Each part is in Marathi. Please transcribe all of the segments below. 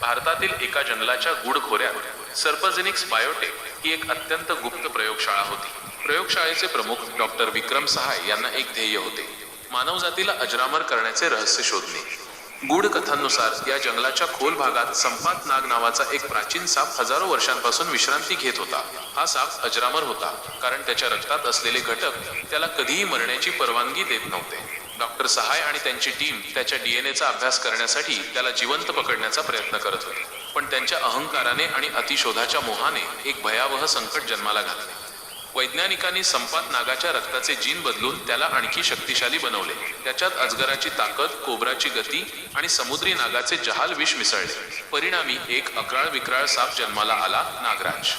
भारतातील एका जंगलाच्या गुड खोऱ्यात सर्पजेनिक्स बायोटेक ही एक अत्यंत गुप्त प्रयोगशाळा होती. प्रयोगशाळेचे प्रमुख डॉक्टर विक्रम सहाय यांना एक ध्येय होते. मानवजातीला अजरामर करण्याचे रहस्य शोधणे. गूढ कथांनुसार या जंगलाच्या खोल भागात संपात नाग नावाचा एक प्राचीन साप हजारो वर्षांपासून विश्रांती घेत होता. हा साप अजरामर होता कारण त्याच्या रक्तात असलेले घटक त्याला कधीही मरण्याची परवानगी देत नव्हते. डॉक्टर सहाय आणि त्यांची टीम त्याच्या डीएनएचा अभ्यास करण्यासाठी त्याला जिवंत पकडण्याचा प्रयत्न करत होते. पण त्यांच्या अहंकाराने आणि अतिशोधाच्या मोहाने एक भयावह संकट जन्माला घातले. वैज्ञानिकांनी संपात नागाच्या रक्ताचे जीन बदलून त्याला आणखी शक्तिशाली बनवले. त्याच्यात अजगराची ताकद कोबराची गती आणि समुद्री नागाचे जहाल विष मिसळले. परिणामी एक अकराळ विक्राळ साप जन्माला आला नागराज.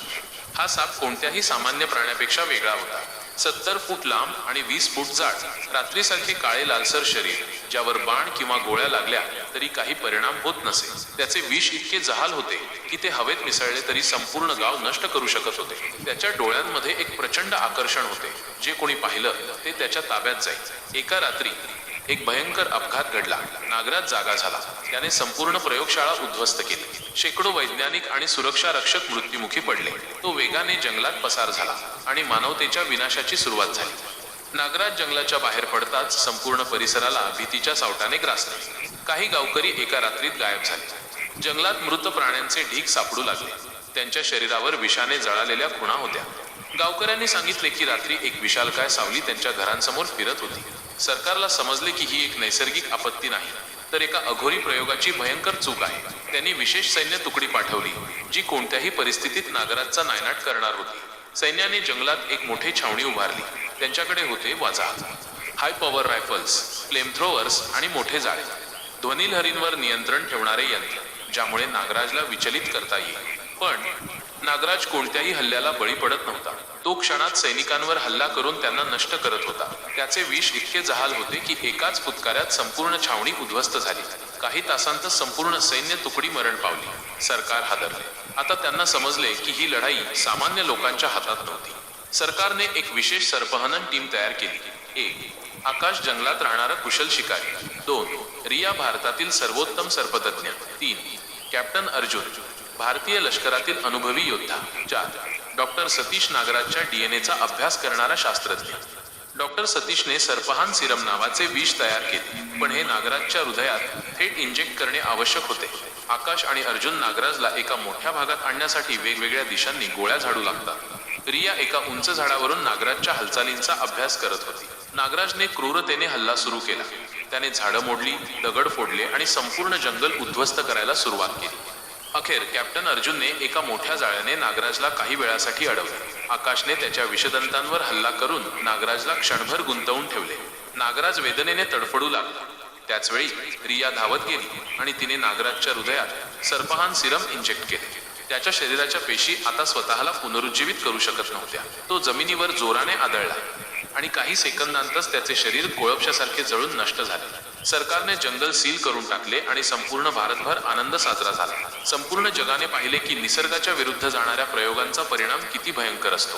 हा साप कोणत्याही सामान्य प्राण्यापेक्षा वेगळा होता. सत्तर फूट लांब आणि वीस फूट जाड रात्रीसारखे काळे लालसर शरीर ज्यावर बाण किंवा गोळ्या लागल्या तरी काही परिणाम होत नसे. त्याचे विष इतके जहाल होते की ते हवेत मिसळले तरी संपूर्ण गाव नष्ट करू शकत होते. त्याच्या डोळ्यांमध्ये एक प्रचंड आकर्षण होते. जे कोणी पाहिलं ते त्याच्या ताब्यात जाईल. एका रात्री एक भयंकर अपघात घडला. नागराज जागा झाला. त्याने संपूर्ण प्रयोगशाळा उद्ध्वस्त केली. शेकडो वैज्ञानिक आणि सुरक्षा रक्षक मृत्युमुखी पडले. तो वेगाने जंगलात पसार झाला आणि मानवतेच्या विनाशाची सुरुवात झाली. नागराज जंगलाच्या बाहेर पडताच संपूर्ण परिसराला भीतीच्या सावटाने ग्रासले. काही गावकरी एका रात्रीत गायब झाले. जंगलात मृत प्राण्यांचे ढीग सापडू लागले. त्यांच्या शरीरावर विषाने जळालेल्या खुणा होत्या. गावकऱ्यांनी सांगितले की रात्री एक विशालकाय सावली त्यांच्या घरांसमोर फिरत होती. सरकारला समजले की ही एक नैसर्गिक आपत्ती नाही तर एका अघोरी प्रयोगाची भयंकर चूक आहे. त्यांनी विशेष सैन्य तुकडी पाठवली जी कोणत्याही परिस्थितीत नागराजचा नायनाट करणार होती. सैन्याने जंगलात एक मोठी छावणी उभारली. त्यांच्याकडे होते वाजा हाय पॉवर रायफल्स फ्लेमथ्रोवर्स आणि मोठे जाळे. ध्वनीलहरींवर नियंत्रण ठेवणारे यंत्र ज्यामुळे नागराजला विचलित करता येईल. पण नागराज कोणत्याही हल्ल्याला बळी पडत नव्हता. तो क्षणात सैनिकांवर हल्ला करून त्यांना नष्ट करत होता. त्याचे विष इतके जहाल होते की एकाच फुतकाऱ्यात संपूर्ण छावणी उद्ध्वस्त झाली. काही तासांतच संपूर्ण सैन्य तुकडी मरण पावली. सरकार हादरले. आता त्यांना समजले की ही लढाई सामान्य लोकांच्या हातात नव्हती. सरकारने एक विशेष सर्पहनन टीम तयार केली. एक आकाश जंगलात राहणारा कुशल शिकारी. दोन रिया भारतातील सर्वोत्तम सर्पतज्ञ. तीन कॅप्टन अर्जुन. भारतीय लष्करातील अनुभवी योद्धा चार डॉक्टर सतीश नागराजच्या डीएनएचा अभ्यास करणारा शास्त्रज्ञ. डॉक्टर सतीशने सर्पहान सिरम नावाचे विष तयार केले पण हे नागराजच्या हृदयात थेट इंजेक्ट करणे आवश्यक होते. आकाश आणि अर्जुन नागराजला एका मोठ्या भागात आणण्यासाठी वेगवेगळ्या दिशांनी गोळ्या झाडू लागतात. रिया एका उंच झाडावरून नागराजच्या हालचालींचा अभ्यास करत होती. नागराजने क्रूरतेने हल्ला सुरू केला. त्याने झाडं मोडली दगड फोडले आणि संपूर्ण जंगल उद्ध्वस्त करायला सुरुवात केली. अखेर कॅप्टन अर्जुनने एका मोठ्या जाळ्याने नागराजला काही वेळासाठी अडवले. आकाशने त्याच्या विषदंतांवर हल्ला करून नागराजला क्षणभर गुंतवून ठेवले. नागराज वेदनेने तडफडू लागला. त्याचवेळी रिया धावत गेली आणि तिने नागराजच्या हृदयात सर्पहान सिरम इंजेक्ट केले. त्याच्या शरीराच्या पेशी आता स्वतःला पुनरुज्जीवित करू शकत नव्हत्या. तो जमिनीवर जोराने आदळला. आणि काही सेकंदांतच त्याचे शरीर कोळपशासारखे जळून नष्ट झाले. सरकारने जंगल सील करून टाकले आणि संपूर्ण भारतभर आनंद साजरा झाला. संपूर्ण जगाने पाहिले की निसर्गाच्या विरुद्ध जाणाऱ्या प्रयोगांचा परिणाम किती भयंकर असतो.